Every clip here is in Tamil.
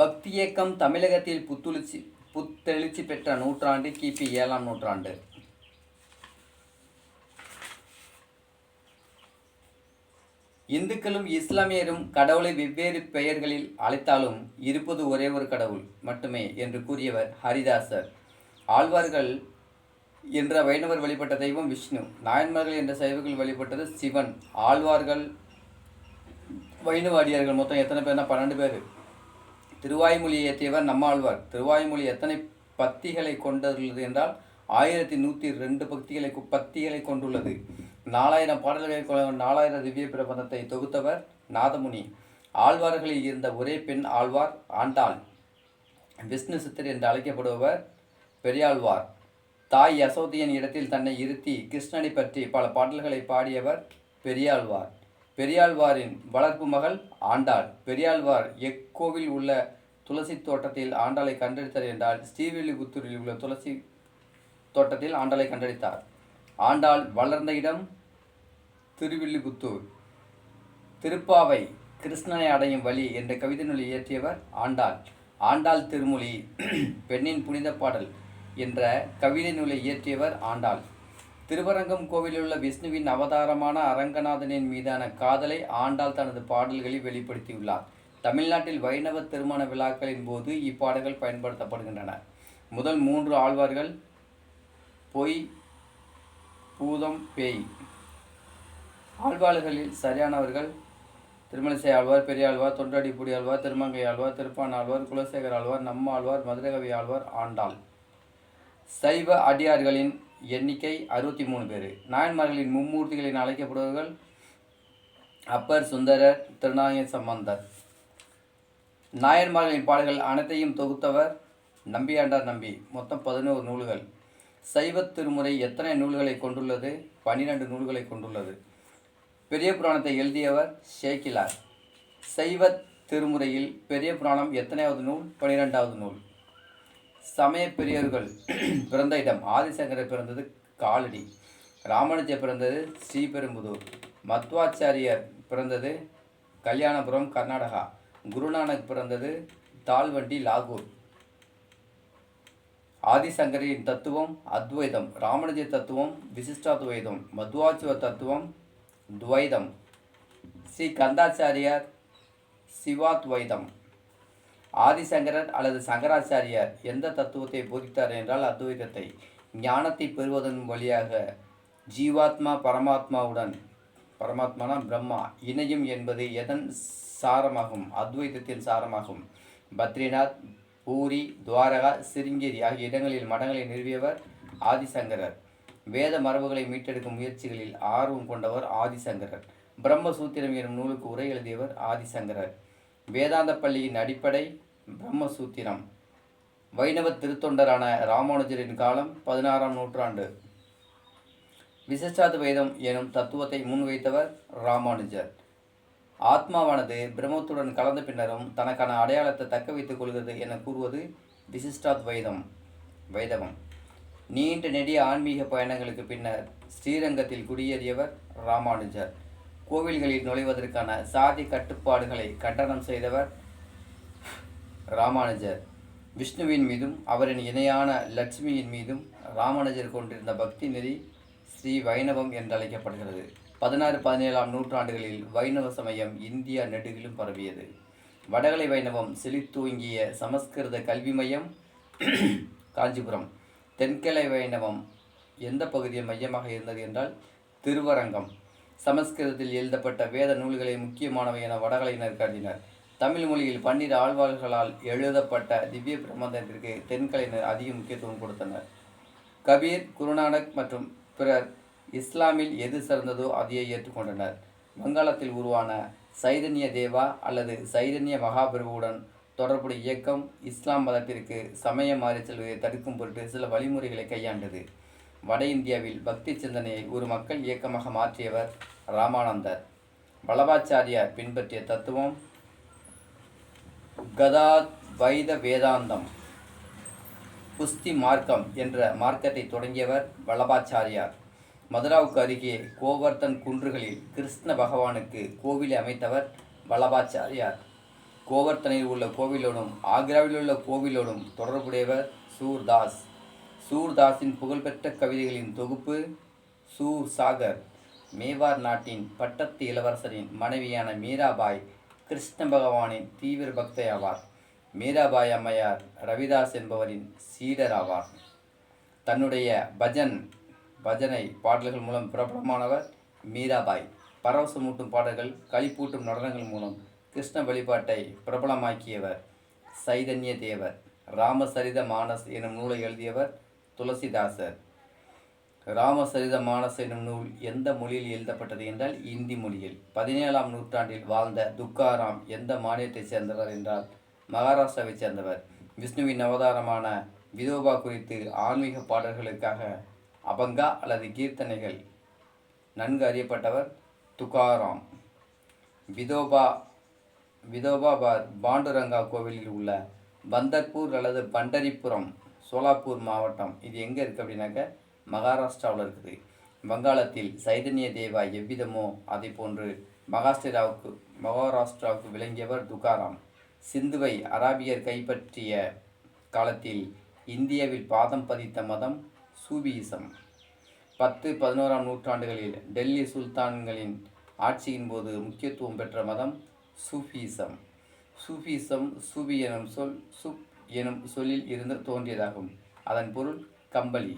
பக்தி இயக்கம் தமிழகத்தில் புத்துளிச்சி புத்தெழுச்சி பெற்ற நூற்றாண்டு கிபி ஏழாம் நூற்றாண்டு. இந்துக்களும் இஸ்லாமியரும் கடவுளை வெவ்வேறு பெயர்களில் அழைத்தாலும் இருப்பது ஒரே ஒரு கடவுள் மட்டுமே என்று கூறியவர் ஹரிதாசர். ஆழ்வார்கள் என்ற வைணவர் வழிபட்ட தெய்வம் விஷ்ணு நாயன்மார்கள் என்ற சைவர்கள் வழிபட்டது சிவன். ஆழ்வார்கள் வைணவாடியார்கள் மொத்தம் எத்தனை பேர்னா பன்னெண்டு பேர். திருவாய்மொழி இயற்றியவர் நம்மாழ்வார். திருவாய்மொழி எத்தனை பத்திகளை கொண்டுள்ளது என்றால் ஆயிரத்தி நூற்றி ரெண்டு பக்திகளை பத்திகளை கொண்டுள்ளது. நாலாயிரம் பாடல்களை நாலாயிரம் திவ்ய பிரபந்தத்தை தொகுத்தவர் நாதமுனி. ஆழ்வார்களில் இருந்த ஒரே பெண் ஆழ்வார் ஆண்டாள். விஷ்ணு சித்தர் என்று அழைக்கப்படுபவர் பெரியாழ்வார். தாய் யசோதியின் இடத்தில் தன்னை இருத்தி கிருஷ்ணனை பற்றி பல பாடல்களை பாடியவர் பெரியாழ்வார். பெரியாழ்வாரின் வளர்ப்பு மகள் ஆண்டாள். பெரியாழ்வார் எக்கோவில் உள்ள துளசி தோட்டத்தில் ஆண்டாளை கண்டெடுத்தார் என்றால் ஸ்ரீவில்லிபுத்தூரில் உள்ள துளசி தோட்டத்தில் ஆண்டாளை கண்டெடுத்தார். ஆண்டாள் வளர்ந்த இடம் திருவில்லிபுத்தூர். திருப்பாவை கிருஷ்ணனை அடையும் வழி என்ற கவிதை நூலை இயற்றியவர் ஆண்டாள். ஆண்டாள் திருமொழி பெண்ணின் புனித பாடல் என்ற கவிதை நூலை இயற்றியவர் ஆண்டாள். திருவரங்கம் கோவிலில் உள்ள விஷ்ணுவின் அவதாரமான அரங்கநாதனின் மீதான காதலை ஆண்டாள் தனது பாடல்களில் வெளிப்படுத்தியுள்ளார். தமிழ்நாட்டில் வைணவ திருமண விழாக்களின் போது இப்பாடல்கள் பயன்படுத்தப்படுகின்றன. முதல் மூன்று ஆழ்வார்கள் பொய் பூதம் பேய். ஆழ்வார்களில் சரியானவர்கள் திருமணிசை ஆழ்வார் பெரியாழ்வார் தொண்டடிப்புடி ஆழ்வார் திருமங்கை ஆழ்வார் திருப்பான் ஆழ்வார் குலசேகர் ஆழ்வார் நம்ம ஆழ்வார் மதுரகவி ஆழ்வார் ஆண்டாள். சைவ அடியார்களின் எண்ணிக்கை அறுபத்தி மூணு பேர். நாயன்மார்களின் மும்மூர்த்திகளின் அழைக்கப்படுபவர்கள் அப்பர் சுந்தரர் திருநாய சம்பந்தர். நாயன்மார்களின் பாடல்கள் அனைத்தையும் தொகுத்தவர் நம்பியாண்டார் நம்பி. மொத்தம் பதினோரு நூல்கள். சைவ திருமுறை எத்தனை நூல்களை கொண்டுள்ளது? பன்னிரண்டு நூல்களை கொண்டுள்ளது. பெரிய புராணத்தை எழுதியவர் ஷேக்கிலார் சைவ திருமுறையில் பெரிய புராணம் எத்தனையாவது நூல்? பன்னிரெண்டாவது நூல். சமய பெரியவர்கள் பிறந்த இடம். ஆதிசங்கரர் பிறந்தது காலடி. ராமானுஜர் பிறந்தது ஸ்ரீபெரும்புதூர். மத்வாச்சாரியர் பிறந்தது கல்யாணபுரம் கர்நாடகா. குருநானக் பிறந்தது தால்வண்டி லாகூர். ஆதிசங்கரின் தத்துவம் அத்வைதம். ராமானுஜர் தத்துவம் விசிஷ்டாத்வைதம். மத்வாச்சுவ தத்துவம் துவைதம். ஸ்ரீ கந்தாச்சாரியார் சிவாத்வைதம். ஆதிசங்கரர் அல்லது சங்கராச்சாரியார் எந்த தத்துவத்தை போதித்தார் என்றால் அத்வைதத்தை ஞானத்தை பெறுவதன் வழியாக ஜீவாத்மா பரமாத்மாவுடன் பரமாத்மானா பிரம்மா இணையும் என்பது எதன் சாரமாகும்? அத்வைதத்தின் சாரமாகும். பத்ரிநாத் பூரி துவாரகா சிருங்கேரி ஆகிய இடங்களில் மடங்களை நிறுவியவர் ஆதிசங்கரர். வேத மரபுகளை மீட்டெடுக்கும் முயற்சிகளில் ஆர்வம் கொண்டவர் ஆதிசங்கரர். பிரம்மசூத்திரம் எனும் நூலுக்கு உரை எழுதியவர் ஆதிசங்கரர். வேதாந்த பள்ளியின் அடிப்படை பிரம்மசூத்திரம். வைணவ திருத்தொண்டரான ராமானுஜரின் காலம் பதினாறாம் நூற்றாண்டு. விசிஷ்டாத்வைதம் எனும் தத்துவத்தை முன்வைத்தவர் ராமானுஜர். ஆத்மாவானது பிரம்மத்துடன் கலந்த பின்னரும் தனக்கான அடையாளத்தை தக்க வைத்துக் கொள்கிறது என கூறுவது விசிஷ்டாத்வைதம் வைதவம். நீண்ட நெடிய ஆன்மீக பயணங்களுக்கு பின்னர் ஸ்ரீரங்கத்தில் குடியேறியவர் ராமானுஜர். கோவில்களில் நுழைவதற்கான சாதி கட்டுப்பாடுகளை கண்டனம் செய்தவர் ராமானுஜர். விஷ்ணுவின் மீதும் அவரின் இணையான லட்சுமியின் மீதும் ராமானுஜர் கொண்டிருந்த பக்தி நெறி ஸ்ரீ வைணவம் என்றழைக்கப்படுகிறது. பதினாறு பதினேழாம் நூற்றாண்டுகளில் வைணவ சமயம் இந்தியா நெடுகிலும் பரவியது. வடகலை வைணவம் செழித்தூங்கிய சமஸ்கிருத கல்வி மையம் காஞ்சிபுரம். தென்கிளை வைணவம் எந்த பகுதியை மையமாக இருந்தது என்றால் திருவரங்கம். சமஸ்கிருதத்தில் எழுதப்பட்ட வேத நூல்களை முக்கியமானவை என வடகலையினர் கருதினர். தமிழ் மொழியில் பன்னிரு ஆழ்வார்களால் எழுதப்பட்ட திவ்ய பிரபந்தத்திற்கு தென்கலைஞர் அதிக முக்கியத்துவம் கொடுத்தனர். கபீர் குருநானக் மற்றும் பிறர் இஸ்லாமில் எது சிறந்ததோ அதையே ஏற்றுக்கொண்டனர். வங்காளத்தில் உருவான சைதன்ய தேவா அல்லது சைதன்ய மகாபிரபுவுடன் தொடர்புடைய இயக்கம் இஸ்லாம் மதத்திற்கு சமய மாறி செல்வதை தடுக்கும் பொருட்டு சில வழிமுறைகளை கையாண்டது. வட இந்தியாவில் பக்தி சிந்தனையை ஒரு மக்கள் இயக்கமாக மாற்றியவர் ராமானந்தர். வல்லபாச்சாரியார் பின்பற்றிய தத்துவம் கதா வைத வேதாந்தம் குஸ்தி மார்க்கம் என்ற மார்க்கத்தை தொடங்கியவர் வல்லபாச்சாரியார். மதுராவுக்கு அருகே கோவர்த்தன் குன்றுகளில் கிருஷ்ண பகவானுக்கு கோவிலை அமைத்தவர் வல்லபாச்சாரியார். கோவர்த்தனில் உள்ள கோவிலோடும் ஆக்ராவில் உள்ள கோவிலோடும் தொடர்புடையவர் சூர்தாஸ். சூர்தாஸின் புகழ்பெற்ற கவிதைகளின் தொகுப்பு சூர் சாகர். மேவார் நாட்டின் பட்டத்து இளவரசரின் மனைவியான மீராபாய் கிருஷ்ண பகவானின் தீவிர பக்தை ஆவார் மீராபாய் அம்மையார் ரவிதாஸ் என்பவரின் சீடர் ஆவார் தன்னுடைய பஜன் பஜனை பாடல்கள் மூலம் பிரபலமானவர் மீராபாய். பரவசமூட்டும் பாடல்கள் களிப்பூட்டும் நடனங்கள் மூலம் கிருஷ்ண வழிபாட்டை பிரபலமாக்கியவர் சைதன்ய தேவர் ராமசரித மானஸ் எனும் நூலை எழுதியவர் துளசிதாசர். ராமசரித மானஸ் எனும் நூல் எந்த மொழியில் எழுதப்பட்டது என்றால் இந்தி மொழியில். பதினேழாம் நூற்றாண்டில் வாழ்ந்த துக்காராம் எந்த மாநிலத்தைச் சேர்ந்தவர் என்றால் மகாராஷ்டிராவைச் சேர்ந்தவர். விஷ்ணுவின் அவதாரமான விதோபா குறித்து ஆன்மீக பாடல்களுக்காக அபங்கா அல்லது கீர்த்தனைகள் நன்கு அறியப்பட்டவர் துகாராம் விதோபா விதோபாபாத் பாண்டுரங்கா கோவிலில் உள்ள பந்தர்பூர் அல்லது பண்டரிபுரம் சோலாப்பூர் மாவட்டம். இது எங்கே இருக்குது அப்படின்னாக்க மகாராஷ்டிராவில் இருக்குது. வங்காளத்தில் சைதன்ய தேவா எவ்விதமோ அதை போன்று மகாராஷ்டிராவுக்கு மகாராஷ்டிராவுக்கு விளங்கியவர் துகாராம். சிந்துவை அராபியர் கைப்பற்றிய காலத்தில் இந்தியாவில் பாதம் பதித்த மதம் சூபியிசம். பத்து பதினோராம் நூற்றாண்டுகளில் டெல்லி சுல்தான்களின் ஆட்சியின் போது முக்கியத்துவம் பெற்ற மதம் சூஃபிசம் சூஃபிசம் சூபி எனும் சொல் சுப் எனும் சொல்லில் இருந்து தோன்றியதாகும். அதன் பொருள் கம்பளி.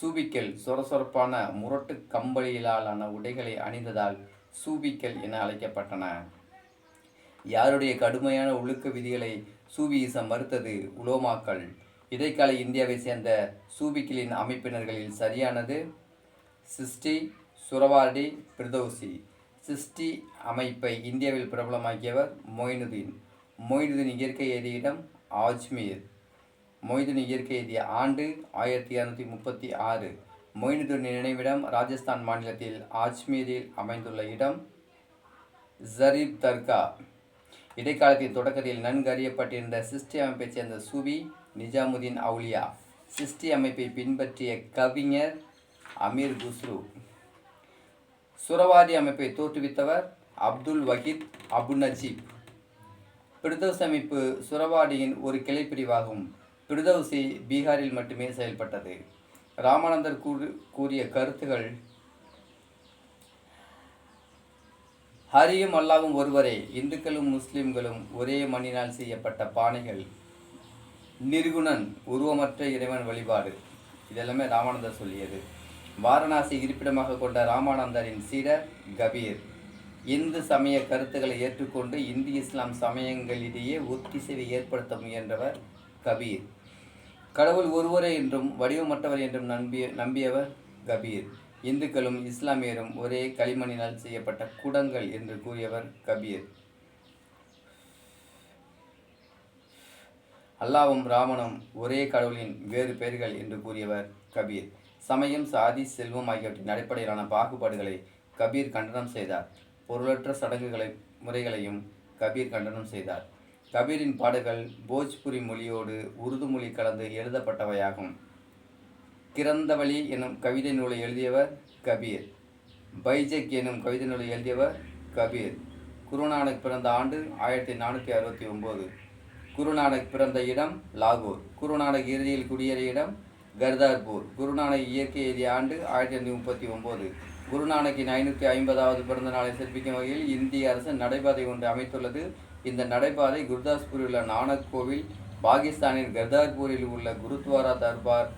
சூபிக்கல் சொரசொரப்பான முரட்டு கம்பளியிலான உடைகளை அணிந்ததால் சூபிக்கல் என அழைக்கப்பட்டன. யாருடைய கடுமையான ஒழுக்க விதிகளை சூபியிசம் மறுத்தது உலோமாக்கள்? இடைக்கால இந்தியாவை சேர்ந்த சூபிக்களின் அமைப்பினர்களில் சரியானது? சிஸ்டி சுரவார்டி பிரதோசி. சிஸ்டி அமைப்பை இந்தியாவில் பிரபலமாக்கியவர் மொய்னுதீன். மொய்னுதீன் இயற்கை எதியிடம் ஆஜ்மீர். மொய்னுதீன் இயற்கை எழுதிய ஆண்டு ஆயிரத்தி இரநூத்தி முப்பத்தி ஆறு. மொய்னுதீன் நினைவிடம் ராஜஸ்தான் மாநிலத்தில் ஆஜ்மீரில் அமைந்துள்ள இடம் ஜரீப் தர்கா. இடைக்காலத்தின் தொடக்கத்தில் நன்கு அறியப்பட்டிருந்த சிஸ்டி அமைப்பைச் சேர்ந்த சூபி நிஜாமுதீன் அவுலியா. சிஸ்டி அமைப்பை பின்பற்றிய கவிஞர் அமீர் குஸ்ரு. சுரவாதி அமைப்பை தோற்றுவித்தவர் அப்துல் வகித் அபு நஜீப் பிரிதௌஸ் அமைப்பு சுரவாடியின் ஒரு கிளைப்பிரிவாகும். பிரிதவுசி பீகாரில் மட்டுமே செயல்பட்டது. ராமானந்தர் கூறு கூறிய கருத்துகள் ஹரியும் அல்லாவும் ஒருவரே இந்துக்களும் முஸ்லிம்களும் ஒரே மண்ணினால் செய்யப்பட்ட பானைகள். நிர்குணன் உருவமற்ற இறைவன் வழிபாடு. இதெல்லாமே ராமானந்தர் சொல்லியது. வாரணாசி இருப்பிடமாக கொண்ட ராமானந்தரின் சீடர் கபீர். இந்து சமய கருத்துக்களை ஏற்றுக்கொண்டு இந்து இஸ்லாம் சமயங்களிடையே ஒத்திசைவை ஏற்படுத்த முயன்றவர் கபீர். கடவுள் ஒருவரே என்றும் வடிவமற்றவர் என்றும் நம்பிய நம்பியவர் கபீர். இந்துக்களும் இஸ்லாமியரும் ஒரே களிமண்ணினால் செய்யப்பட்ட குடங்கள் என்று கூறியவர் கபீர். அல்லாவும் ராமனும் ஒரே கடவுளின் வேறு பெயர்கள் என்று கூறியவர் கபீர். சமயம் சாதி செல்வம் ஆகியவற்றின் அடிப்படையிலான பாகுபாடுகளை கபீர் கண்டனம் செய்தார். பொருளற்ற சடங்குகளை முறைகளையும் கபீர் கண்டனம் செய்தார். கபீரின் பாடல்கள் போஜ்புரி மொழியோடு உருது மொழி கலந்து எழுதப்பட்டவையாகும். கிரந்தவழி எனும் கவிதை நூலை எழுதியவர் கபீர். பைஜக் எனும் கவிதை நூலை எழுதியவர் கபீர். குருநானக் பிறந்த ஆண்டு ஆயிரத்தி நானூற்றி அறுபத்தி ஒம்பது. குருநானக் பிறந்த இடம் லாகூர். குருநானக் இறுதியில் குடியேறிய இடம் கர்தார்பூர். குருநானக் இயற்கை எழுதிய ஆண்டு ஆயிரத்தி எண்ணூற்றி முப்பத்தி ஒம்பது. குருநானக்கின் ஐநூற்றி ஐம்பதாவது பிறந்த நாளை சிறப்பிக்கும் வகையில் இந்திய அரசு நடைபாதை ஒன்று அமைத்துள்ளது. இந்த நடைபாதை குர்தாஸ்பூரில் உள்ள நானக் கோவில் பாகிஸ்தானின் கர்தார்பூரில் உள்ள குருத்வாரா தர்பார்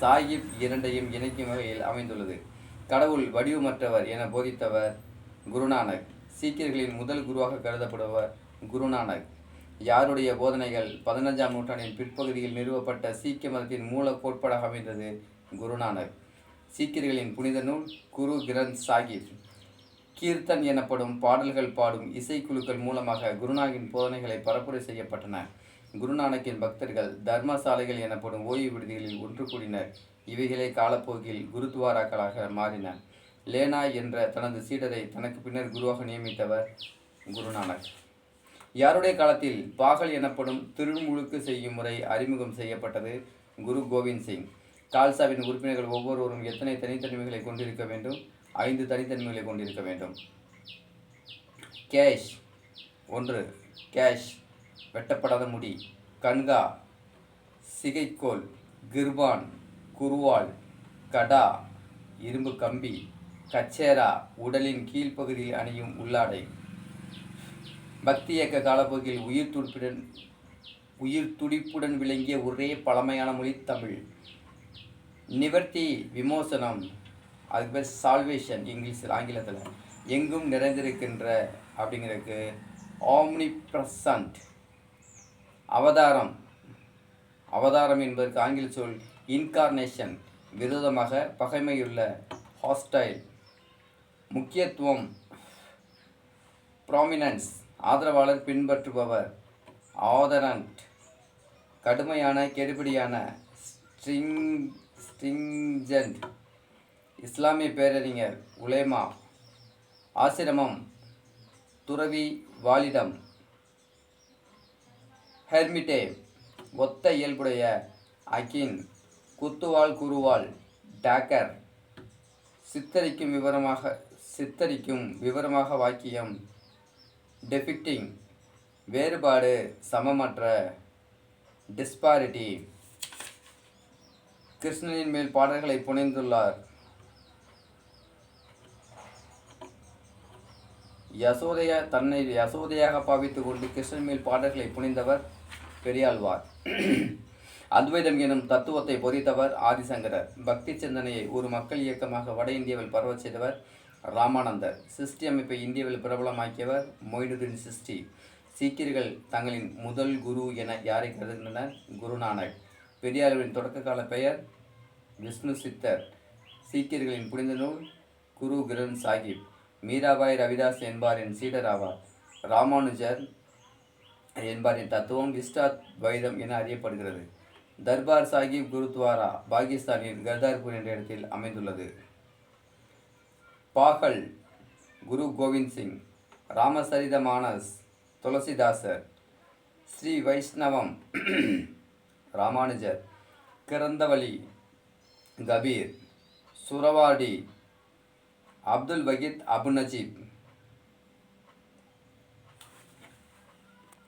சாஹிப் இரண்டையும் இணைக்கும் வகையில் அமைந்துள்ளது. கடவுள் வடிவமற்றவர் என போதித்தவர் குருநானக். சீக்கியர்களின் முதல் குருவாக கருதப்படுவர் குருநானக். யாருடைய போதனைகள் பதினஞ்சாம் நூற்றாண்டின் பிற்பகுதியில் நிறுவப்பட்ட சீக்கிய மதத்தின் மூல கோட்பாடாக அமைந்தது குருநானக். சீக்கியர்களின் புனித நூல் குரு கிரந்த் சாஹிப். கீர்த்தன் எனப்படும் பாடல்கள் பாடும் இசைக்குழுக்கள் மூலமாக குருநாகின் போதனைகளை பரப்புரை செய்யப்பட்டன. குருநானக்கின் பக்தர்கள் தர்மசாலைகள் எனப்படும் ஓய்வு விடுதிகளில் ஒன்று கூடினர். இவைகளே காலப்போக்கில் குருத்வாராக்களாக மாறின. லேனா என்ற தனது சீடரை தனக்கு பின்னர் குருவாக நியமித்தவர் குருநானக். யாருடைய காலத்தில் பாகல் எனப்படும் திருமுழுக்கு செய்யும் முறை அறிமுகம் செய்யப்பட்டது குரு கோவிந்த் சிங். கால்சாவின் உறுப்பினர்கள் ஒவ்வொருவரும் எத்தனை தனித்தன்மைகளை கொண்டிருக்க வேண்டும்? ஐந்து தனித்தன்மைகளை கொண்டிருக்க வேண்டும். கேஷ். ஒன்று கேஷ். வெட்டப்படாத முடி. கன்கா. சிகைக்கோல். கிர்பான். குருவால் கடா. இரும்பு கம்பி. கச்சேரா. உடலின் கீழ்ப்பகுதியில் அணியும் உள்ளாடை. பக்தி இயக்க காலப்பகுதியில் உயிர் துடிப்புடன் உயிர் துடிப்புடன் விளங்கிய ஒரே பழமையான மொழி தமிழ். நிவர்த்தி விமோசனம். அதுக்கு பேர் சால்வேஷன் இங்கிலீஷில் ஆங்கிலத்தில். எங்கும் நிறைந்திருக்கின்ற அப்படிங்கிறதுக்கு ஆம்னி பிரசன்ட் அவதாரம். அவதாரம் என்பதற்கு ஆங்கில சொல் இன்கார்னேஷன் விரோதமாக பகைமையுள்ள ஹாஸ்டைல் முக்கியத்துவம் ப்ராமினன்ஸ் ஆதரவாளர் பின்பற்றுபவர் ஆதரண்ட். கடுமையான கெடுபிடியான ஸ்ட்ரிங் ஸ்ட்ரிங்ஜென்ட் இஸ்லாமிய பேரறிஞர் உலேமா ஆசிரமம் துறவி வாலிடம் ஹெர்மிட்டே ஒத்த இயல்புடைய அகின் குத்துவால் குருவால் டாக்கர் சித்தரிக்கும் விவரமாக சித்தரிக்கும் விவரமாக வாக்கியம் டெபிக்டிங் வேறுபாடு சமமற்ற டிஸ்பாரிட்டி. கிருஷ்ணனின் மேல் பாடல்களை புனைந்துள்ளார். யசோதையா தன்னை யசோதையாக பாவித்துக் கொண்டு கிருஷ்ணன் மேல் பாடல்களை புனிந்தவர் பெரியாழ்வார். அத்வைதம் எனும் தத்துவத்தை பொறித்தவர் ஆதிசங்கரர். பக்தி சிந்தனையை ஒரு மக்கள் இயக்கமாக வட இந்தியாவில் பரவச் செய்தவர் ராமானந்தர். சிருஷ்டி அமைப்பை இந்தியாவில் பிரபலமாக்கியவர் மொய்னுதீன் சிருஷ்டி. சீக்கியர்கள் தங்களின் முதல் குரு என யாரை கருதுகின்றனர்? குருநானக். பெரியாரின் தொடக்க கால பெயர் விஷ்ணு சித்தர். சீக்கியர்களின் புனித நூல் குரு கிரந்த் சாஹிப் மீராபாய் ரவிதாஸ் என்பாரின் சீடர் ஆவார். ராமானுஜர் என்பாரின் தத்துவம் இஷ்டாத் வைதம் என அறியப்படுகிறது. தர்பார் சாஹிப் குருத்வாரா பாகிஸ்தானின் கர்தார்பூர் என்ற இடத்தில் அமைந்துள்ளது. பாகல் குரு கோவிந்த் சிங் ராமசரித மானஸ் துளசிதாசர் ஸ்ரீ வைஷ்ணவம் ராமானுஜர் கிறந்தவழி கபீர் சுரவாடி அப்துல் வகீத் அபு நஜீப்